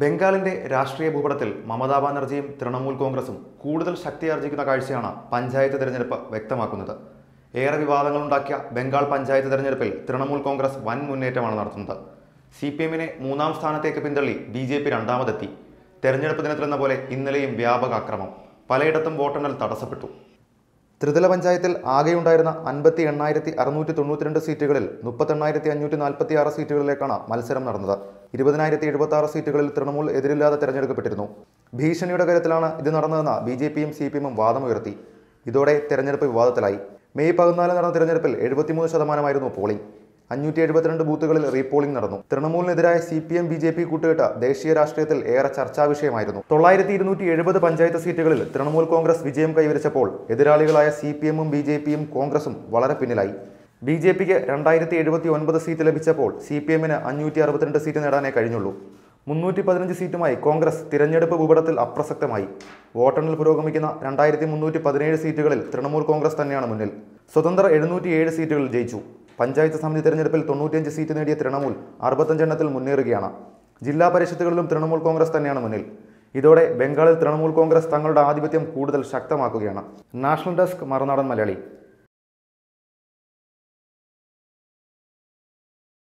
ബംഗാളിന്റെ രാഷ്ട്രീയ ഭൂപടത്തിൽ മമതാ ബാനർജിയും തൃണമൂൽ കോൺഗ്രസും കൂടുതൽ ശക്തിയാർജിക്കുന്ന കാഴ്ചയാണ് പഞ്ചായത്ത് തെരഞ്ഞെടുപ്പ് വ്യക്തമാക്കുന്നത്. ഏറെ വിവാദങ്ങളുണ്ടാക്കിയ ബംഗാൾ പഞ്ചായത്ത് തെരഞ്ഞെടുപ്പിൽ തൃണമൂൽ കോൺഗ്രസ് വൻ മുന്നേറ്റമാണ് നടത്തുന്നത്. സി പി എമ്മിനെ മൂന്നാം സ്ഥാനത്തേക്ക് പിന്തള്ളി ബി ജെ പി രണ്ടാമതെത്തി. തെരഞ്ഞെടുപ്പ് ദിനത്തിലെന്ന പോലെ ഇന്നലെയും വ്യാപക അക്രമം. പലയിടത്തും വോട്ടെണ്ണൽ തടസ്സപ്പെട്ടു. ത്രിതല പഞ്ചായത്തിൽ ആകെയുണ്ടായിരുന്ന അൻപത്തി എണ്ണായിരത്തി അറുന്നൂറ്റി തൊണ്ണൂറ്റിരണ്ട് സീറ്റുകളിൽ മുപ്പത്തെണ്ണായിരത്തി അഞ്ഞൂറ്റി നാൽപ്പത്തി ആറ് സീറ്റുകളിലേക്കാണ് മത്സരം നടന്നത്. ഇരുപതിനായിരത്തി എഴുപത്തി ആറ് സീറ്റുകളിൽ തൃണമൂൽ എതിരില്ലാതെ തെരഞ്ഞെടുക്കപ്പെട്ടിരുന്നു. ഭീഷണിയുടെ കാര്യത്തിലാണ് ഇത് നടന്നതെന്ന് ബി ജെ പിയും സി പി എമ്മും വാദമുയർത്തി. ഇതോടെ തെരഞ്ഞെടുപ്പ് വിവാദത്തിലായി. മെയ് പതിനാല് നടന്ന തെരഞ്ഞെടുപ്പിൽ എഴുപത്തിമൂന്ന് ശതമാനമായിരുന്നു പോളിംഗ്. അഞ്ഞൂറ്റി എഴുപത്തിരണ്ട് ബൂത്തുകളിൽ റീപോളിംഗ് നടന്നു. തൃണമൂലിനെതിരായ C P M B J P കൂട്ടുകെട്ട് ദേശീയ രാഷ്ട്രീയത്തിൽ ഏറെ ചർച്ചാ വിഷയമായിരുന്നു. തൊള്ളായിരത്തി ഇരുന്നൂറ്റി എഴുപത് പഞ്ചായത്ത് സീറ്റുകളിൽ തൃണമൂൽ കോൺഗ്രസ് വിജയം കൈവരിച്ചപ്പോൾ എതിരാളികളായ സി പി എമ്മും ബി ജെ പിയും കോൺഗ്രസും വളരെ പിന്നിലായി. ബി ജെ പിക്ക് രണ്ടായിരത്തി എഴുപത്തി ഒൻപത് സീറ്റ് ലഭിച്ചപ്പോൾ സി പി എമ്മിന് അഞ്ഞൂറ്റി അറുപത്തിരണ്ട് സീറ്റ് നേടാനേ കഴിഞ്ഞുള്ളൂ. മുന്നൂറ്റി പതിനഞ്ച് സീറ്റുമായി കോൺഗ്രസ് തിരഞ്ഞെടുപ്പ് ഭൂപടത്തിൽ അപ്രസക്തമായി. വോട്ടെണ്ണൽ പുരോഗമിക്കുന്ന രണ്ടായിരത്തി മുന്നൂറ്റി പതിനേഴ് സീറ്റുകളിൽ തൃണമൂൽ കോൺഗ്രസ് തന്നെയാണ് മുന്നിൽ. സ്വതന്ത്ര എഴുന്നൂറ്റി ഏഴ് സീറ്റുകളിൽ ജയിച്ചു. പഞ്ചായത്ത് സമിതി തെരഞ്ഞെടുപ്പിൽ തൊണ്ണൂറ്റിയഞ്ച് സീറ്റ് നേടിയ തൃണമൂൽ അറുപത്തഞ്ചെണ്ണത്തിൽ മുന്നേറുകയാണ്. ജില്ലാ പരിഷത്തുകളിലും തൃണമൂൽ കോൺഗ്രസ് തന്നെയാണ് മുന്നിൽ. ഇതോടെ ബംഗാളിൽ തൃണമൂൽ കോൺഗ്രസ് തങ്ങളുടെ ആധിപത്യം കൂടുതൽ ശക്തമാക്കുകയാണ്. National desk Marunadan Malayali.